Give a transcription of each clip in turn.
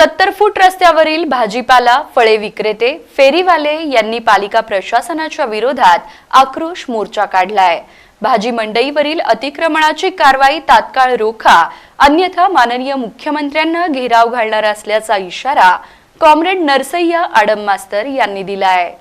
सत्तर फूट रस्त्यावरील भाजीपाला फळे विक्रेते फेरीवाले यांनी पालिका प्रशासनाच्या विरोधात आक्रोश मोर्चा काढलाय. भाजी मंडईवरील अतिक्रमणाची कारवाई तात्काळ रोखा अन्यथा माननीय मुख्यमंत्र्यांना घेराव घालणार असल्याचा इशारा कॉम्रेड नरसय्या आडम मास्तर यांनी दिलाय.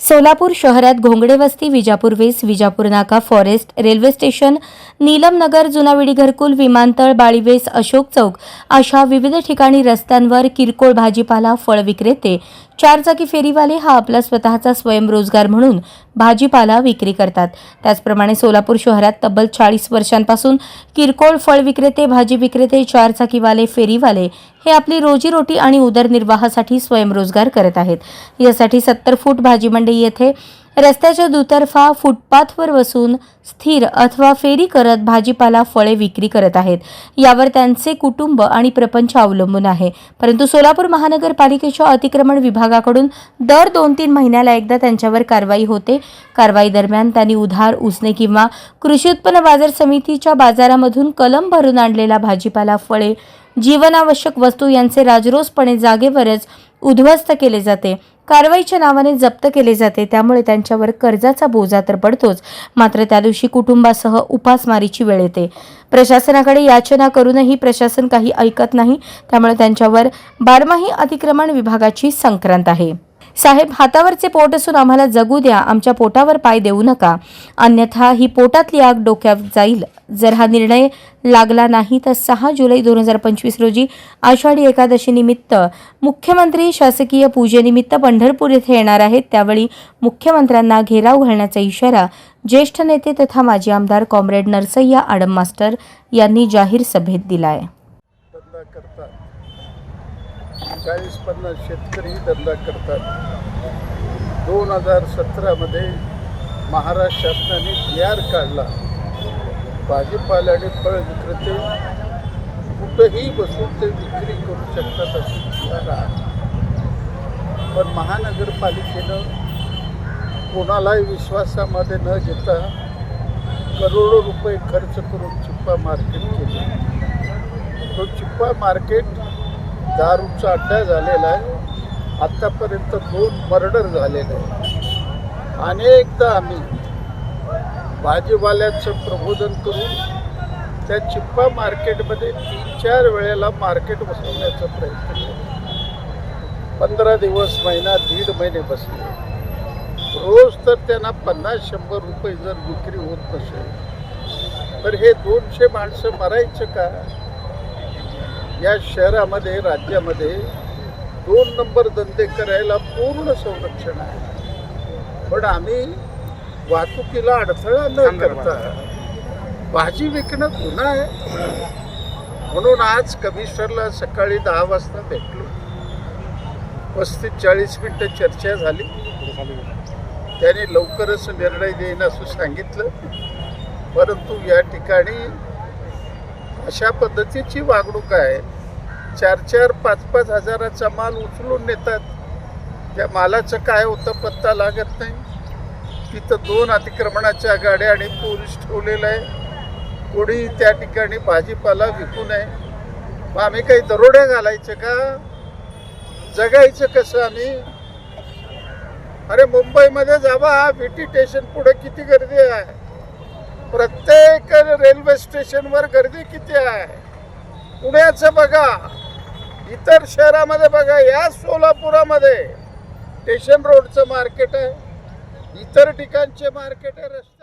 सोलापूर शहरात घोंगडे वस्ती Vijapur Ves Vijapur Naka forest railway station Neelam Nagar Junavidi घरकुल विमानतळ बाळीवेस अशोक चौक अशा विविध ठिकाणी रस्त्यांवर किरकोळ भाजीपाला फळ विक्रेते चारचाकी फेरीवाले हा आपला स्वतःचा स्वयंरोजगार म्हणून भाजीपाला विक्री करतात. त्याचप्रमाणे सोलापूर शहरात तब्बल चाळीस वर्षांपासून किरकोळ फळ विक्रेते भाजी विक्रेते चारचाकीवाले फेरीवाले हे आपली रोजीरोटी आणि उदरनिर्वाहासाठी स्वयंरोजगार करत आहेत. यासाठी सत्तर फूट भाजी मंडई येथे रस्त्याच्या दुतर्फा फुटपाथवर बसून स्थिर अथवा फेरी करत भाजीपाला फळे विक्री करत आहेत. यावर त्यांचे कुटुंब आणि प्रपंच अवलंबून आहे. परंतु सोलापूर महानगरपालिकेच्या अतिक्रमण विभागाकडून दर दोन तीन महिन्याला एकदा त्यांच्यावर कारवाई होते. कारवाई दरम्यान त्यांनी उधार उसने किंवा कृषी उत्पन्न बाजार समितीच्या बाजारामधून कलम भरून आणलेला भाजीपाला फळे जीवनावश्यक वस्तू यांचे राजरोसपणे जागेवरच उद्ध्वस्त केले जाते. कारवाईच्या नावाने जप्त केले जाते. त्यामुळे त्यांच्यावर कर्जाचा बोजा तर पडतोच. मात्र त्या दिवशी कुटुंबासह उपासमारीची वेळ येते. प्रशासनाकडे याचना करूनही प्रशासन काही ऐकत नाही. त्यामुळे त्यांच्यावर बारमाही अतिक्रमण विभागाची संक्रांत आहे. साहेब हातावरचे पोट असून आम्हाला जगू द्या आमच्या पोटावर पाय देऊ नका. अन्यथा ही पोटातली आग डोक्यात जाईल. जर हा निर्णय लागला नाही तर सहा जुलै दोन हजार पंचवीस रोजी आषाढी एकादशीनिमित्त मुख्यमंत्री शासकीय पूजेनिमित्त पंढरपूर येथे येणार आहेत. त्यावेळी मुख्यमंत्र्यांना घेराव घालण्याचा इशारा ज्येष्ठ नेते तथा माजी आमदार कॉम्रेड नरसय्या आडम मास्टर यांनी जाहीर सभेत दिला आहे चाळीस पन्नास शेतकरी धंदा करतात. दोन हजार सतरामध्ये महाराष्ट्र शासनाने जी काढला. भाजीपाला आणि फळ विक्रेते कुठंही बसून ते विक्री करू शकतात अशी जी आहे पण महानगरपालिकेनं कोणालाही विश्वासामध्ये न घेता करोडो रुपये खर्च करून चिप्पा मार्केट केले. तो चिप्पा मार्केट दारूचा अड्डा झालेला आहे. आत्तापर्यंत दोन मर्डर झालेले आहे अनेकदा आम्ही भाजीवाल्यांचं प्रबोधन करून त्या चिप्पा मार्केटमध्ये तीन चार वेळेला मार्केट बसवण्याचा प्रयत्न केला. पंधरा दिवस महिना दीड महिने बसले. रोज तर त्यांना पन्नास शंभर रुपये जर विक्री होत नसेल तर हे दोनशे माणसं मरायचं का? या शहरामध्ये राज्यामध्ये दोन नंबर धंदे करायला पूर्ण संरक्षण आहे. पण आम्ही वाहतुकीला अडथळा न करता भाजी विकणं गुन्हा आहे. म्हणून आज कमिशनरला सकाळी दहा वाजता भेटलो. पस्तीस चाळीस मिनटं चर्चा झाली. त्याने लवकरच निर्णय देईन असं सांगितलं. परंतु या ठिकाणी अशा पद्धतीची वागणूक आहे. चार चार पाच पाच हजाराचा माल उचलून नेतात. त्या मालाचं काय होतं पत्ता लागत नाही. तिथं दोन अतिक्रमणाच्या गाड्या आणि पोलीस ठेवलेलं आहे. कोणी त्या ठिकाणी भाजीपाला विकू नये. मग आम्ही काही दरोड्या घालायचं का? जगायचं कसं आम्ही? अरे मुंबईमध्ये जावा बीटी स्टेशन पुढे किती गर्दी आहे? प्रत्येक रेल्वे स्टेशनवर गर्दी किती आहे? पुण्याचं बघा. इतर शहरामध्ये बघा या सोलापुरामध्ये स्टेशन रोडचं मार्केट आहे. इतर ठिकाणचे मार्केट आहे रस्ते